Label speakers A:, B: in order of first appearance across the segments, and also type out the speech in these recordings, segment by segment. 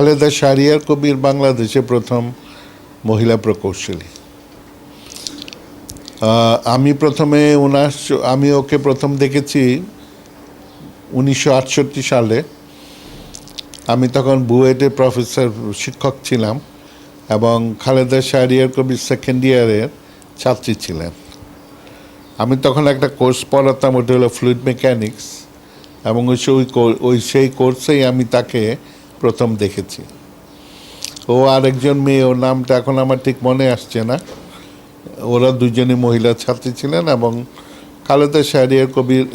A: খালেদা শাহরিয়ার কবির বাংলাদেশে প্রথম মহিলা প্রকৌশলী। আমি প্রথমে ওনার আমি ওকে প্রথম দেখেছি উনিশশো আটষট্টি সালে। আমি তখন বুয়েটে প্রফেসর, শিক্ষক ছিলাম এবং খালেদা শাহরিয়ার কবির সেকেন্ড ইয়ারের ছাত্রী ছিলেন। আমি তখন একটা কোর্স পড়াতাম, ওটা হলো ফ্লুইড মেকানিক্স এবং ওই সে- ওই কো- ওই সেই কোর্সেই আমি তাকে প্রথম দেখেছি। ও আরেকজন মেয়ে, ওর নামটা এখন আমার ঠিক মনে আসছে না। ওরা দুজনই মহিলা ছাত্রী ছিলেন এবং খালেদা শাহরিয়ার কবির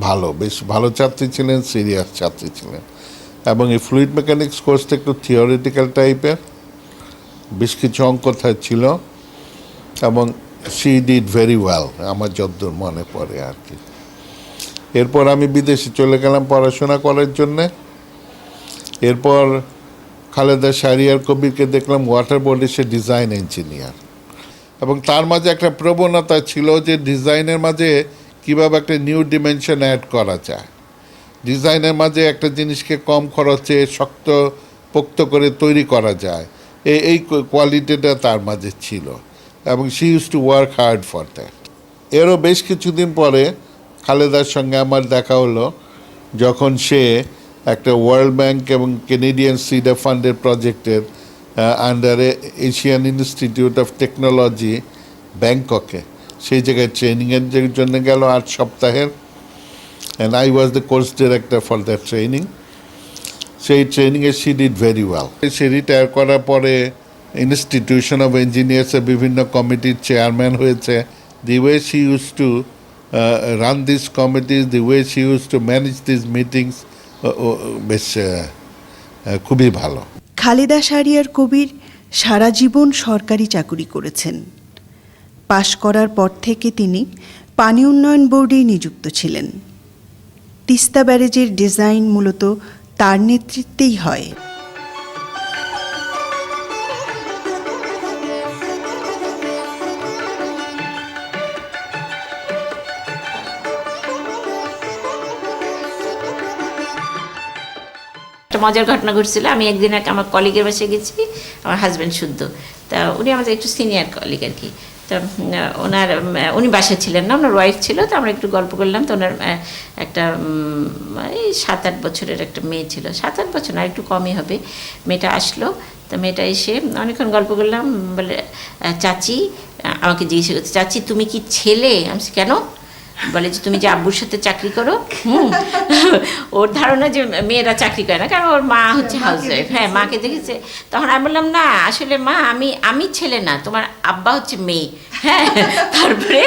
A: ভালো, বেশ ভালো ছাত্রী ছিলেন, সিরিয়াস ছাত্রী ছিলেন। এবং এই ফ্লুইড মেকানিক্স কোর্সটা একটু থিওরিটিক্যাল টাইপের বেশ কিছু অঙ্ক ছিল। এবং সি ডিড ভেরি ওয়েল আমার যদ্দূর মনে পড়ে আর কি। এরপর আমি বিদেশে চলে গেলাম পড়াশোনা করার জন্যে। এরপর খালেদা শাহরিয়ার কবিরকে দেখলাম ওয়াটার বোর্ডে সে ডিজাইন ইঞ্জিনিয়ার এবং তার মাঝে একটা প্রবণতা ছিল যে ডিজাইনের মাঝে কীভাবে একটা নিউ ডিমেনশন অ্যাড করা যায়। ডিজাইনের মাঝে একটা জিনিসকে কম খরচে শক্ত পোক্ত করে তৈরি করা যায়। এই এই কোয়ালিটিটা তার মাঝে ছিল। এবং she used to work hard for that এরও বেশ কিছুদিন পরে খালেদার সঙ্গে আমার দেখা হলো, যখন সে একটা ওয়ার্ল্ড ব্যাংক এবং কেনেডিয়ান সিডা ফান্ডের প্রজেক্টের আন্ডারে এশিয়ান ইনস্টিটিউট অফ টেকনোলজি ব্যাংককে সেই জায়গায় ট্রেনিংয়ের জন্য গেল আট সপ্তাহের। And I was the course director for that training সেই ট্রেনিংয়ে সি ডিড ভেরি ওয়েল সে রিটায়ার করার পরে ইনস্টিটিউশন অফ ইঞ্জিনিয়ার্সের বিভিন্ন কমিটির চেয়ারম্যান হয়েছে। The way she used to run this committees the way she used to manage this meetings বেশ খুবই ভালো।
B: খালেদা সারিয়ার কবির সারা জীবন সরকারি চাকুরি করেছেন। পাশ করার পর থেকে তিনি পানি উন্নয়ন বোর্ডেই নিযুক্ত ছিলেন। তিস্তা ব্যারেজের ডিজাইন মূলত তার নেতৃত্বেই হয়।
C: একটা মজার ঘটনা ঘটছিল। আমি একদিন এক আমার কলিগের বাসে গেছি, আমার হাজব্যান্ড শুদ্ধ। তা উনি আমাদের একটু সিনিয়র কলিগ আর কি তা ওনার উনি বাসায় ছিলেন না, ওনার ওয়াইফ ছিল, তো আমরা একটু গল্প করলাম। তো ওনার একটা এই সাত আট বছরের একটা মেয়ে ছিল। সাত আট বছর না, একটু কমই হবে। মেয়েটা আসলো, তো মেয়েটা এসে অনেকক্ষণ গল্প করলাম, বলে চাচি আমাকে জিজ্ঞেস করছে, চাচি, তুমি কি ছেলে? আমি কেন? বলে যে তুমি যে আব্বুর সাথে চাকরি করো? হুম। ওর ধারণা যে মেয়েরা চাকরি করে না কারণ ওর মা হচ্ছে হাউসওয়াইফ হ্যাঁ মাকে দেখেছে। তখন আমি বললাম না আসলে মা আমি আমি ছেলে না তোমার আব্বা হচ্ছে মেয়ে। হ্যাঁ তারপরে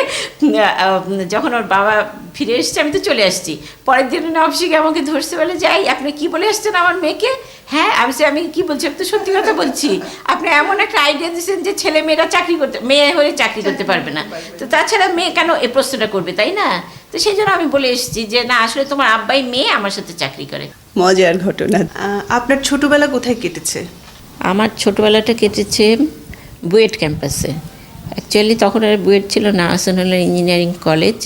C: যখন ওর বাবা ফিরে এসছে আমি তো চলে আসছি। পরের দিন উনি অফিসে গিয়ে আমাকে ধরছে বলে যাই আপনি কি বলে আসছেন আমার মেয়েকে? হ্যাঁ আমি সে আমি কি বলছি আমি তো সত্যি কথা বলছি। আপনি এমন একটা আইডিয়া দিয়েছেন যে ছেলে মেয়েরা চাকরি করতে মেয়ে হয়ে চাকরি করতে পারবে না। তো তাছাড়া মেয়ে কেন এ প্রশ্নটা করবে তাই না? তো সেই জন্য আমি বলে এসেছি যে না আসলে তোমার আব্বাই মেয়ে আমার সাথে চাকরি করে।
B: মজার ঘটনা। আপনার ছোটবেলা কোথায় কেটেছে?
C: আমার ছোটোবেলাটা কেটেছে বুয়েট ক্যাম্পাসে। অ্যাকচুয়ালি তখন আর বুয়েট ছিল না আহসানুল্লাহ ইঞ্জিনিয়ারিং কলেজ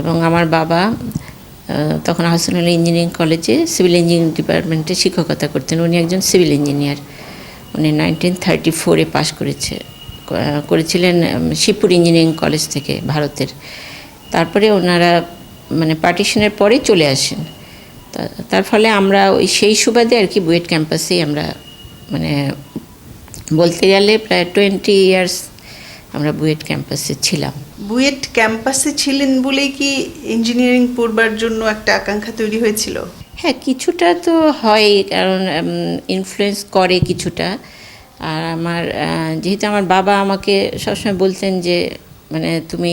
C: এবং আমার বাবা তখন আহসানুল্লাহ ইঞ্জিনিয়ারিং কলেজে সিভিল ইঞ্জিনিয়ারিং ডিপার্টমেন্টে শিক্ষকতা করতেন। উনি একজন সিভিল ইঞ্জিনিয়ার। উনি নাইনটিন থার্টি ফোরে পাশ করেছে করেছিলেন শিবপুর ইঞ্জিনিয়ারিং কলেজ থেকে ভারতের। তারপরে ওনারা মানে পার্টিশনের পরে চলে আসেন। তার ফলে আমরা ওই সেই সুবাদে আর কি বুয়েট ক্যাম্পাসেই আমরা মানে বলতে গেলে প্রায় টোয়েন্টি ইয়ার্স আমরা বুয়েট ক্যাম্পাসে ছিলাম।
B: বুয়েট ক্যাম্পাসে ছিলেন বলেই কি ইঞ্জিনিয়ারিং পড়বার জন্য একটা আকাঙ্ক্ষা তৈরি হয়েছিল?
C: হ্যাঁ কিছুটা তো হয় কারণ ইনফ্লুয়েন্স করে কিছুটা। আর আমার যেহেতু আমার বাবা আমাকে সবসময় বলতেন যে মানে তুমি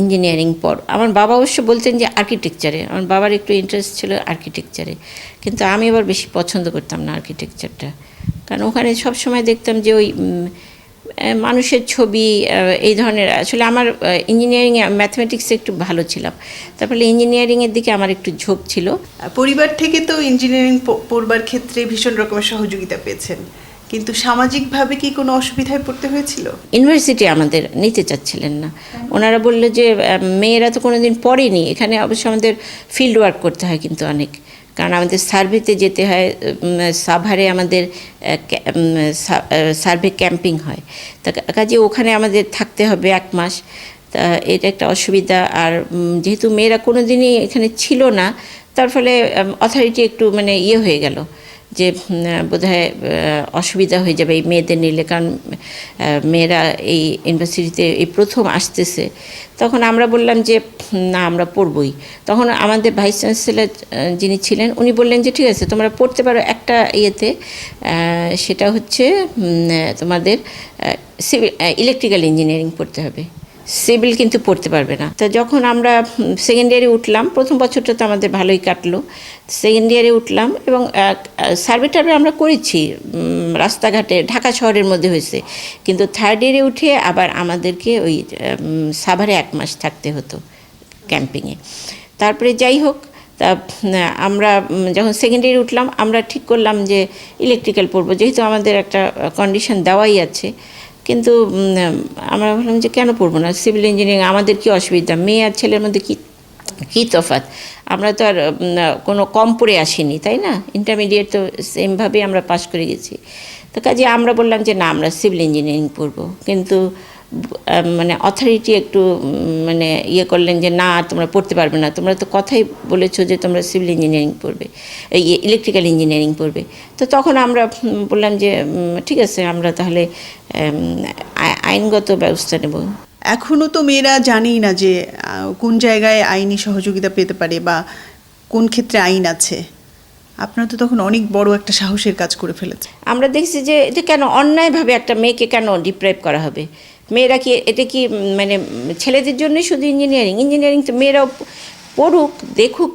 C: ইঞ্জিনিয়ারিং পড়ো। আমার বাবা অবশ্য বলতেন যে আর্কিটেকচারে আমার বাবার একটু ইন্টারেস্ট ছিল আর্কিটেকচারে কিন্তু আমি আবার বেশি পছন্দ করতাম না আর্কিটেকচারটা কারণ ওখানে সবসময় দেখতাম যে ওই মানুষের ছবি এই ধরনের। আসলে আমার ইঞ্জিনিয়ারিং ম্যাথমেটিক্সে একটু ভালো ছিলাম। তারপরে ইঞ্জিনিয়ারিংয়ের দিকে আমার একটু ঝোঁক ছিল।
B: পরিবার থেকে তো ইঞ্জিনিয়ারিং পড়বার ক্ষেত্রে ভীষণ রকমের সহযোগিতা পেয়েছেন। কিন্তু সামাজিকভাবে কি কোনো অসুবিধায় পড়তে হয়েছিল?
C: ইউনিভার্সিটি আমাদের নিতে চাচ্ছিলেন না। ওনারা বলল যে মেয়েরা তো কোনোদিন পড়েনি। এখানে অবশ্য আমাদের ফিল্ড ওয়ার্ক করতে হয় কিন্তু অনেক। কারণ আমাদের সার্ভেতে যেতে হয় সাভারে আমাদের সার্ভে ক্যাম্পিং হয়। তা কাজে ওখানে আমাদের থাকতে হবে এক মাস। তা এটা একটা অসুবিধা। আর যেহেতু মেয়েরা কোনো দিনই এখানে ছিল না, তার ফলে অথরিটি একটু মানে ইয়ে হয়ে গেল। যে বোধ অসুবিধা হয়ে যাবে এই মেয়েদের নিলে। কারণ মেয়েরা এই ইউনিভার্সিটিতে এই প্রথম আসতেছে। তখন আমরা বললাম যে, না, আমরা পড়বই। তখন আমাদের ভাইস চ্যান্সেলর যিনি ছিলেন, উনি বললেন যে, ঠিক আছে, তোমরা পড়তে পারো একটা ইয়েতে সেটা হচ্ছে তোমাদের সিভিল ইলেকট্রিক্যাল ইঞ্জিনিয়ারিং পড়তে হবে। সিভিল কিন্তু পড়তে পারবে না। তো যখন আমরা সেকেন্ড ইয়ারে উঠলাম, প্রথম বছরটা তো আমাদের ভালোই কাটলো। সেকেন্ড ইয়ারে উঠলাম এবং সার্ভে টার্ভে আমরা করেছি রাস্তাঘাটে, ঢাকা শহরের মধ্যে হয়েছে। কিন্তু থার্ড ইয়ারে উঠে আবার আমাদেরকে ওই সাভারে এক মাস থাকতে হতো ক্যাম্পিংয়ে তারপরে যাই হোক, তা আমরা যখন সেকেন্ড ইয়ারে উঠলাম, আমরা ঠিক করলাম যে ইলেকট্রিক্যাল পড়ব যেহেতু আমাদের একটা কন্ডিশন দেওয়াই আছে কিন্তু আমরা ভাবলাম যে কেন পড়ব না? সিভিল ইঞ্জিনিয়ারিং আমাদের কি অসুবিধা? মেয়ে আর ছেলের মধ্যে কী কী তফাত আমরা তো আর কোনো কম পড়ে আসিনি, তাই না? ইন্টারমিডিয়েট তো সেমভাবেই আমরা পাশ করে গেছি। তো কাজে আমরা বললাম যে, না, আমরা সিভিল ইঞ্জিনিয়ারিং পড়ব। কিন্তু মানে অথরিটি একটু মানে ইয়ে করলেন যে না তোমরা পড়তে পারবে না। তোমরা তো কথাই বলেছ যে তোমরা সিভিল ইঞ্জিনিয়ারিং পড়বে এই ইলেকট্রিক্যাল ইঞ্জিনিয়ারিং পড়বে। তো তখন আমরা বললাম যে ঠিক আছে আমরা তাহলে আইনগত ব্যবস্থা নেব।
B: এখনও তো মেয়েরা জানেই না যে কোন জায়গায় আইনি সহযোগিতা পেতে পারে বা কোন ক্ষেত্রে আইন আছে। আপনারা তো তখন অনেক বড় একটা সাহসের কাজ করে ফেলেছে
C: আমরা দেখছি যে এটা কেন অন্যায়ভাবে একটা মেয়েকে কেন ডিপ্রাইভ করা হবে? মেয়েরা কি, এটা কি মানে ছেলেদের জন্যই শুধু ইঞ্জিনিয়ারিং ইঞ্জিনিয়ারিং তো মেয়েরাও পড়ুক, দেখুক,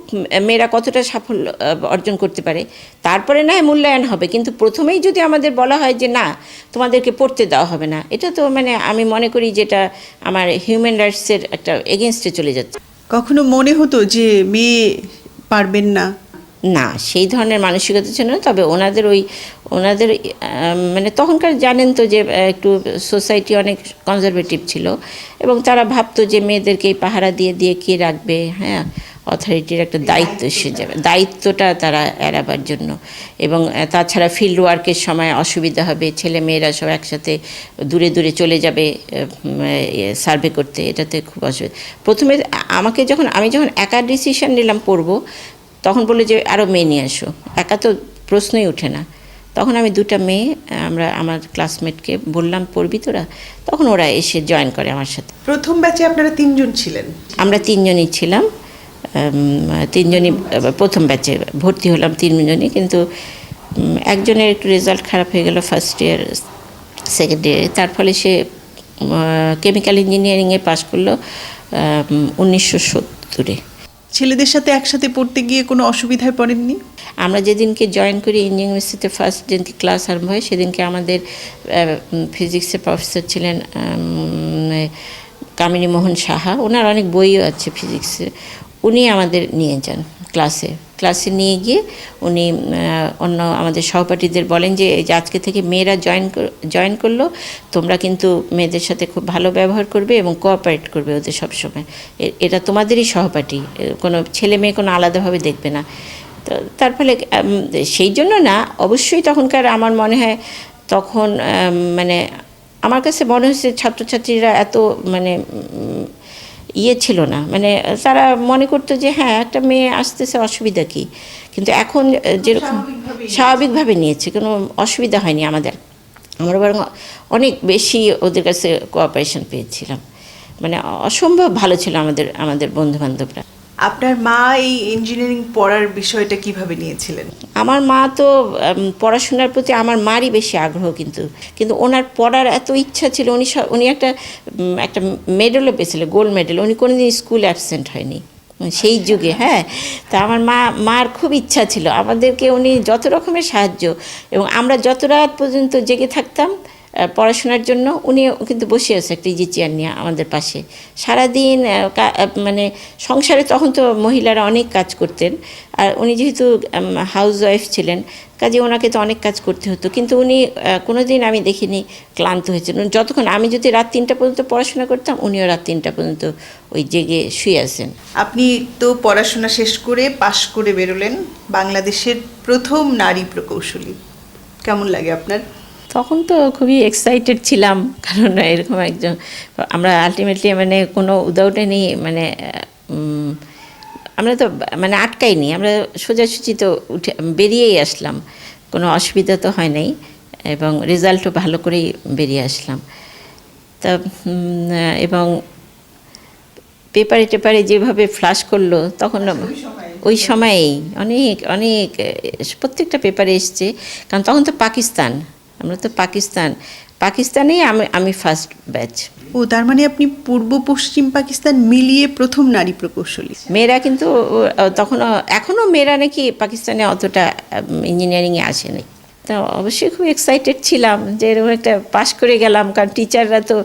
C: মেয়েরা কতটা সাফল্য অর্জন করতে পারে। তারপরে না মূল্যায়ন হবে। কিন্তু প্রথমেই যদি আমাদের বলা হয় যে না, তোমাদেরকে পড়তে দেওয়া হবে না, এটা তো মানে আমি মনে করি যেটা আমার হিউম্যান রাইটসের একটা এগেনস্টে চলে যাচ্ছে।
B: কখনো মনে হতো যে মেয়ে পারবেন না?
C: না, সেই ধরনের মানসিকতা ছিল না তবে ওনাদের ওই, ওনাদের মানে তখনকার জানেন তো যে একটু সোসাইটি অনেক কনজারভেটিভ ছিল এবং তারা ভাবতো যে মেয়েদেরকে এই পাহারা দিয়ে দিয়ে কে রাখবে হ্যাঁ? অথরিটির একটা দায়িত্ব এসে যাবে, দায়িত্বটা তারা এড়াবার জন্য এবং তাছাড়া ফিল্ড ওয়ার্কের সময় অসুবিধা হবে, ছেলে মেয়েরা সব একসাথে দূরে দূরে চলে যাবে সার্ভে করতে, এটাতে খুব অসুবিধা। প্রথমে আমাকে যখন, আমি যখন একা ডিসিশন নিলাম পড়ব তখন বলল যে আরও মেয়ে নিয়ে আসো। একা তো প্রশ্নই ওঠে না। তখন আমি দুটা মেয়ে আমরা আমার ক্লাসমেটকে বললাম পড়বি তোরা? তখন ওরা এসে জয়েন করে আমার সাথে।
B: প্রথম ব্যাচে আপনারা তিনজন ছিলেন?
C: আমরা তিনজনই ছিলাম। তিনজনই প্রথম ব্যাচে ভর্তি হলাম তিনজনই কিন্তু একজনের একটু রেজাল্ট খারাপ হয়ে গেল ফার্স্ট ইয়ার সেকেন্ড ইয়ারে তার ফলে সে কেমিক্যাল ইঞ্জিনিয়ারিংয়ে পাশ করল উনিশশো সত্তরে।
B: ছেলেদের সাথে একসাথে পড়তে গিয়ে কোনো অসুবিধায় পড়েননি?
C: আমরা যেদিনকে জয়েন করি ইঞ্জিনিয়ারিং ইউনিভার্সিটিতে ফার্স্ট যেদিনকে ক্লাস আরম্ভ হয়, সেদিনকে আমাদের ফিজিক্সের প্রফেসর ছিলেন কামিনী মোহন সাহা। ওনার অনেক বইও আছে ফিজিক্সে উনি আমাদের নিয়ে যান। ক্লাসে। ক্লাসে নিয়ে গিয়ে উনি অন্য আমাদের সহপাঠীদের বলেন যে, এই আজকে থেকে মেয়েরা জয়েন জয়েন করল, তোমরা কিন্তু মেয়েদের সাথে খুব ভালো ব্যবহার করবে এবং কোঅপারেট করবে ওদের সবসময়। এটা তোমাদেরই সহপাঠী কোনো ছেলে মেয়ে কোনো আলাদাভাবে দেখবে না। তো তার ফলে সেই জন্য না, অবশ্যই তখনকার আমার মনে হয় তখন মানে আমার কাছে মনে হচ্ছে ছাত্রছাত্রীরা এত মানে ইয়ে ছিল না। মানে তারা মনে করতো যে হ্যাঁ একটা মেয়ে আসতেছে অসুবিধা কি? কিন্তু এখন যেরকম স্বাভাবিকভাবে নিয়েছে কোনো অসুবিধা হয়নি আমাদের। আমরা বরং অনেক বেশি ওদের কাছে কোঅপারেশন পেয়েছিলাম। মানে অসম্ভব ভালো ছিল আমাদের আমাদের বন্ধু বান্ধবরা
B: আপনার মা এই ইঞ্জিনিয়ারিং পড়ার বিষয়টা কীভাবে নিয়েছিলেন?
C: আমার মা তো পড়াশোনার প্রতি আমার মারই বেশি আগ্রহ কিন্তু কিন্তু ওনার পড়ার এত ইচ্ছা ছিল, উনি উনি একটা একটা মেডেলও পেয়েছিল গোল্ড মেডেল উনি কোনোদিন স্কুল অ্যাবসেন্ট হয়নি সেই যুগে হ্যাঁ। তা আমার মা, মার খুব ইচ্ছা ছিল, আমাদেরকে উনি যত রকমের সাহায্য, এবং আমরা যত রাত পর্যন্ত জেগে থাকতাম পড়াশোনার জন্য উনি কিন্তু বসে আছে একটা ইজি চেয়ার নিয়ে আমাদের পাশে। সারাদিন মানে সংসারে তখন তো মহিলারা অনেক কাজ করতেন। আর উনি যেহেতু হাউস ওয়াইফ ছিলেন কাজে ওনাকে তো অনেক কাজ করতে হতো। কিন্তু উনি আহ, কোনোদিন আমি দেখিনি ক্লান্ত হয়েছেন। যতক্ষণ আমি যদি রাত তিনটা পর্যন্ত পড়াশোনা করতাম উনিও রাত তিনটা পর্যন্ত ওই জেগে শুয়ে আছেন।
B: আপনি তো পড়াশোনা শেষ করে পাশ করে বেরোলেন বাংলাদেশের প্রথম নারী প্রকৌশলী। কেমন লাগে আপনার?
C: তখন তো খুবই এক্সাইটেড ছিলাম কারণ এরকম একজন আমরা আলটিমেটলি মানে কোনো উদাউটানি মানে আমরা তো মানে আটকাইনি আমরা সোজাসুজি তো উঠে বেরিয়েই আসলাম কোনো অসুবিধা তো হয় নাই এবং রেজাল্টও ভালো করেই বেরিয়ে আসলাম। তা এবং পেপারে টেপারে যেভাবে ফ্লাশ করল তখন ওই সময়েই অনেক অনেক প্রত্যেকটা পেপারে এসছে কারণ তখন তো পাকিস্তান। আমরা তো পাকিস্তান। পাকিস্তানেই আমি আমি ফার্স্ট ব্যাচ
B: ও তার মানে আপনি পূর্ব পশ্চিম পাকিস্তান মিলিয়ে প্রথম নারী প্রকৌশলী।
C: মেয়েরা কিন্তু তখন এখনও মেয়েরা নাকি পাকিস্তানে অতটা ইঞ্জিনিয়ারিংয়ে আসেনি তা অবশ্যই খুব এক্সাইটেড ছিলাম যে এরকম একটা পাশ করে গেলাম কারণ টিচাররা তো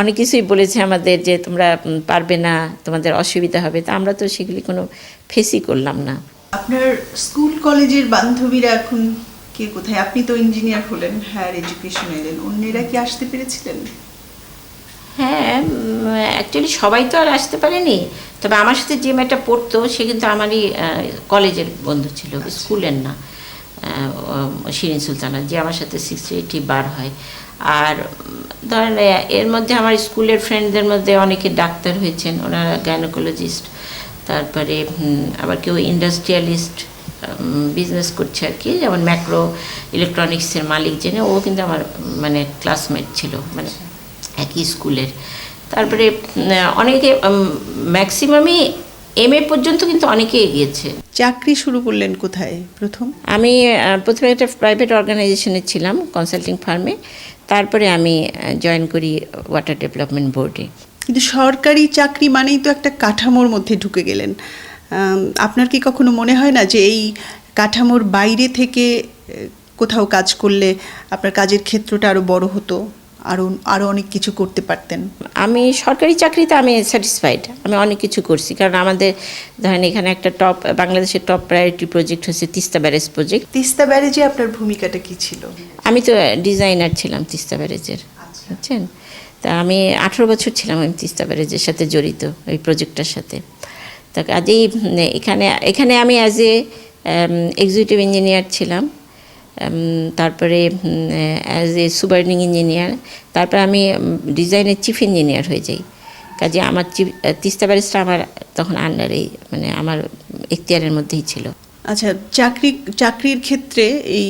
C: অনেক কিছুই বলেছে আমাদের যে তোমরা পারবে না তোমাদের অসুবিধা হবে। তা আমরা তো সেগুলি কোনো ফেসই করলাম না।
B: আপনার স্কুল কলেজের বান্ধবীরা এখন কে কোথায়? আপনি তো ইঞ্জিনিয়ার হলেন হায়ার এডুকেশন এলেন। অন্যেরা কি আসতে পেরেছিলেন?
C: হ্যাঁ অ্যাকচুয়ালি সবাই তো আর আসতে পারেনি। তবে আমার সাথে যে মেয়েটা পড়তো সে কিন্তু আমারই কলেজের বন্ধু ছিল স্কুলের না। শিরিন সুলতানা যে আমার সাথে সিক্সটি এইটি বার হয়। আর ধরেন এর মধ্যে আমার স্কুলের ফ্রেন্ডদের মধ্যে অনেকে ডাক্তার হয়েছেন। ওনারা গাইনোকোলজিস্ট তারপরে আবার কেউ ইন্ডাস্ট্রিয়ালিস্ট বিজনেস করছে আর কি। যেমন ম্যাক্রো ইলেকট্রনিক্সের মালিক জেনে ও কিন্তু আমার মানে ক্লাসমেট ছিল মানে একই স্কুলের। তারপরে অনেকে ম্যাক্সিমামই এম এ পর্যন্ত কিন্তু অনেকে এগিয়েছে।
B: চাকরি শুরু করলেন কোথায় প্রথম?
C: আমি প্রথমে একটা প্রাইভেট অর্গানাইজেশনে ছিলাম কনসাল্টিং ফার্মে তারপরে আমি জয়েন করি ওয়াটার ডেভেলপমেন্ট বোর্ডে
B: কিন্তু সরকারি চাকরি মানেই তো একটা কাঠামোর মধ্যে ঢুকে গেলেন। আপনার কি কখনো মনে হয় না যে এই কাঠামোর বাইরে থেকে কোথাও কাজ করলে আপনার কাজের ক্ষেত্রটা আরও বড় হতো আরও আরও অনেক কিছু করতে পারতেন?
C: আমি সরকারি চাকরিতে আমি স্যাটিসফাইড আমি অনেক কিছু করছি। কারণ আমাদের ধরেন এখানে একটা টপ বাংলাদেশের টপ প্রায়োরিটি প্রজেক্ট হচ্ছে তিস্তা ব্যারেজ প্রজেক্ট
B: তিস্তা ব্যারেজে আপনার ভূমিকাটা কি ছিল?
C: আমি তো ডিজাইনার ছিলাম তিস্তা ব্যারেজের বুঝছেন? তা আমি আঠেরো বছর ছিলাম আমি তিস্তা ব্যারেজের সাথে জড়িত ওই প্রজেক্টটার সাথে। তা কাজেই এখানে এখানে আমি অ্যাজ এ এক্সিকিউটিভ ইঞ্জিনিয়ার ছিলাম। তারপরে অ্যাজ এ সুপারিং ইঞ্জিনিয়ার তারপরে আমি ডিজাইনের চিফ ইঞ্জিনিয়ার হয়ে যাই। কাজে আমার চিফ তিস্তা ব্যারিস্টার আমার তখন আন্ডারেই মানে আমার এখতিয়ারের মধ্যেই ছিল।
B: আচ্ছা চাকরি চাকরির ক্ষেত্রে এই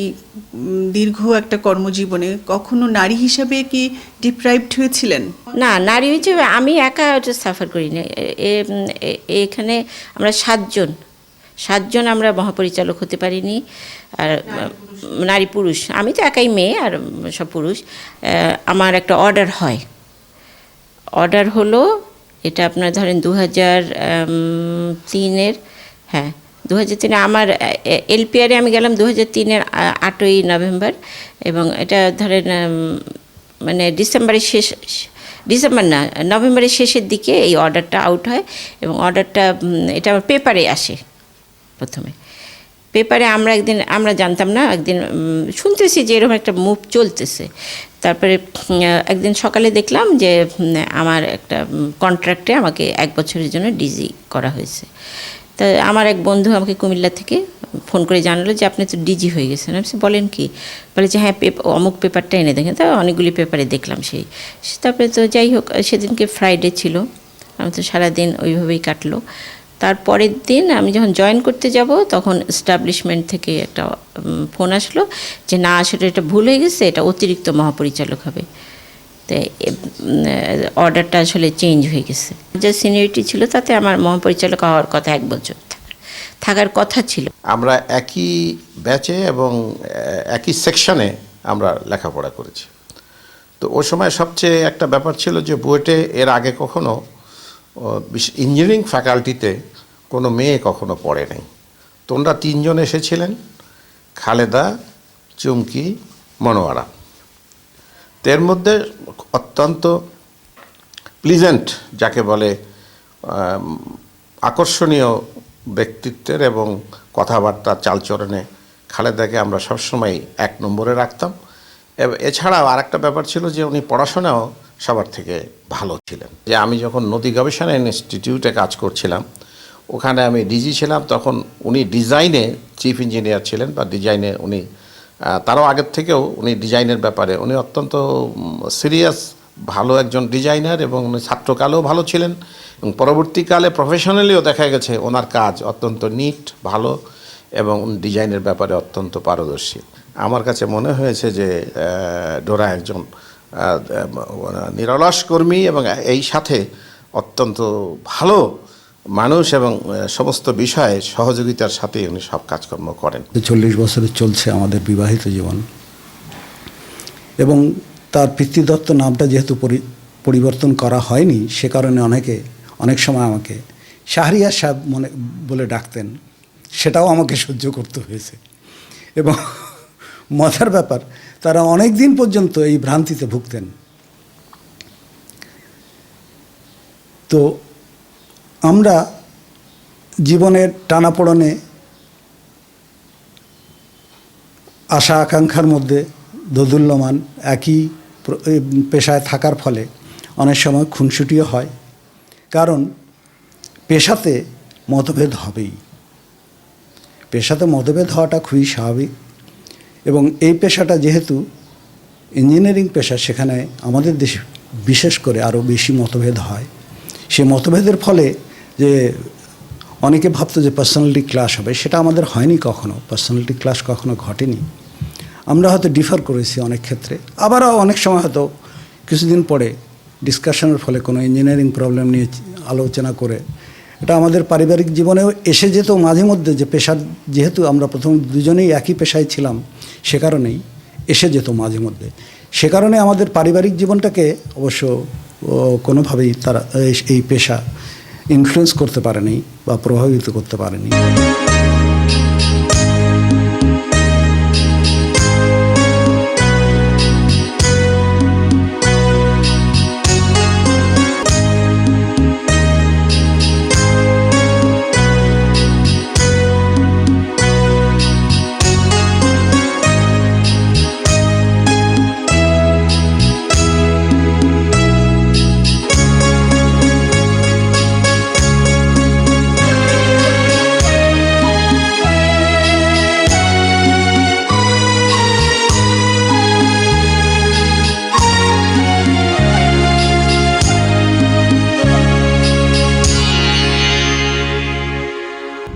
B: দীর্ঘ একটা কর্মজীবনে কখনো নারী হিসাবে কি ডিপ্রাইভড হয়েছিলেন?
C: না নারী হিসেবে আমি একা ওটা সাফার করি না এখানে আমরা সাতজন সাতজন আমরা মহাপরিচালক হতে পারিনি। আর নারী পুরুষ। আমি তো একাই মেয়ে আর সব পুরুষ। আমার একটা অর্ডার হয়। অর্ডার হলো এটা আপনার ধরেন দু হাজার তিনের হ্যাঁ দু হাজার তিনে, আমার এলপিআরে আমি গেলাম দু হাজার তিনের আটই নভেম্বর এবং এটা ধরেন মানে ডিসেম্বরের শেষ, ডিসেম্বর না, নভেম্বরের শেষের দিকে এই অর্ডারটা আউট হয় এবং অর্ডারটা এটা আমার পেপারে আসে প্রথমে। পেপারে আমরা একদিন, আমরা জানতাম না, একদিন শুনতেছি যে এরকম একটা মুভ চলতেছে। তারপরে একদিন সকালে দেখলাম যে আমার একটা কন্ট্রাক্টে আমাকে এক বছরের জন্য ডিজি করা হয়েছে। তা আমার এক বন্ধু আমাকে কুমিল্লা থেকে ফোন করে জানালো যে, আপনি তো ডিজি হয়ে গেছেন। আমি বলেন কি? বলে যে হ্যাঁ অমুক পেপারটা এনে দেখেন। তা অনেকগুলি পেপারে দেখলাম সেই। তারপরে তো যাই হোক, সেদিনকে ফ্রাইডে ছিল। আমি তো সারাদিন ওইভাবেই কাটলো। তারপরের দিন আমি যখন জয়েন করতে যাব, তখন এস্টাবলিশমেন্ট থেকে একটা ফোন আসলো যে, না, আসলে এটা ভুল হয়ে গেছে। এটা অতিরিক্ত মহাপরিচালক হবে। তো অর্ডারটা আসলে চেঞ্জ হয়ে গেছে। যে সিনিয়রিটি ছিল তাতে আমার মহাপরিচালক হওয়ার কথা এক বছর থাকার- কথা ছিল।
D: আমরা একই ব্যাচে এবং একই সেকশনে আমরা লেখাপড়া করেছি। তো ওই সময় সবচেয়ে একটা ব্যাপার ছিল যে বুয়েটে এর আগে কখনো ইঞ্জিনিয়ারিং ফ্যাকাল্টিতে কোনো মেয়ে কখনো পড়ে নাই। তোমরা তিনজন এসেছিলেন, খালেদা, চুমকি, মনোয়ারা। এর মধ্যে অত্যন্ত প্লিজেন্ট যাকে বলে আকর্ষণীয় ব্যক্তিত্বের এবং কথাবার্তা চালচরণে খালেদাকে আমরা সবসময় এক নম্বরে রাখতাম। এছাড়াও আরেকটা ব্যাপার ছিল যে উনি পড়াশোনাও সবার থেকে ভালো ছিলেন। যে আমি যখন নদী গবেষণা ইনস্টিটিউটে কাজ করছিলাম, ওখানে আমি ডিজি ছিলাম, তখন উনি ডিজাইনে চিফ ইঞ্জিনিয়ার ছিলেন বা ডিজাইনে উনি তারও আগের থেকেও উনি ডিজাইনের ব্যাপারে, উনি অত্যন্ত সিরিয়াস ভালো একজন ডিজাইনার এবং উনি ছাত্রকালেও ভালো ছিলেন এবং পরবর্তীকালে প্রফেশনালিও দেখা গেছে ওনার কাজ অত্যন্ত নিট ভালো এবং ডিজাইনের ব্যাপারে অত্যন্ত পারদর্শী। আমার কাছে মনে হয়েছে যে ডোরা একজন নিরলস কর্মী এবং এই সাথে অত্যন্ত ভালো মানুষ এবং সমস্ত বিষয়ে সহযোগিতার সাথে উনি সব কাজকর্ম করেন।
E: চল্লিশ বছরে চলছে আমাদের বিবাহিত জীবন। এবং তার পিতৃদত্ত নামটা যেহেতু পরি- পরিবর্তন করা হয়নি, সে কারণে অনেকে, অনেক সময় আমাকে শাহরিয়ার সাহেব মনে, বলে ডাকতেন। সেটাও আমাকে সহ্য করতে হয়েছে। এবং মজার ব্যাপার, তারা অনেক দিন পর্যন্ত এই ভ্রান্তিতে ভুগতেন। তো আমরা জীবনের টানাপোড়নে আশা আকাঙ্ক্ষার মধ্যে দোদুল্যমান একই পেশায় থাকার ফলে অনেক সময় খুনসুটিও হয়। কারণ পেশাতে মতভেদ হবেই। পেশাতে মতভেদ হওয়াটা খুবই স্বাভাবিক এবং এই পেশাটা যেহেতু ইঞ্জিনিয়ারিং পেশা, সেখানে আমাদের দেশে বিশেষ করে আরও বেশি মতভেদ হয়। সে মতভেদের ফলে যে অনেকে ভাবতো যে পার্সোনালিটি ক্লাস হবে, সেটা আমাদের হয়নি কখনো। পার্সোনালিটি ক্লাস কখনো ঘটেনি। আমরা হয়তো ডিফার করেছি অনেক ক্ষেত্রে। আবারও অনেক সময় হয়তো কিছুদিন পরে ডিসকাশনের ফলে কোনো ইঞ্জিনিয়ারিং প্রবলেম নিয়ে আলোচনা করে, এটা আমাদের পারিবারিক জীবনেও এসে যেত মাঝে মধ্যে যে পেশার, যেহেতু আমরা প্রথম দুজনেই একই পেশায় ছিলাম, সে কারণেই এসে যেত মাঝে মধ্যে। সে কারণে আমাদের পারিবারিক জীবনটাকে অবশ্য কোনোভাবেই তারা, এই- এই পেশা ইনফ্লুয়েন্স করতে পারেনি বা প্রভাবিত করতে পারেনি।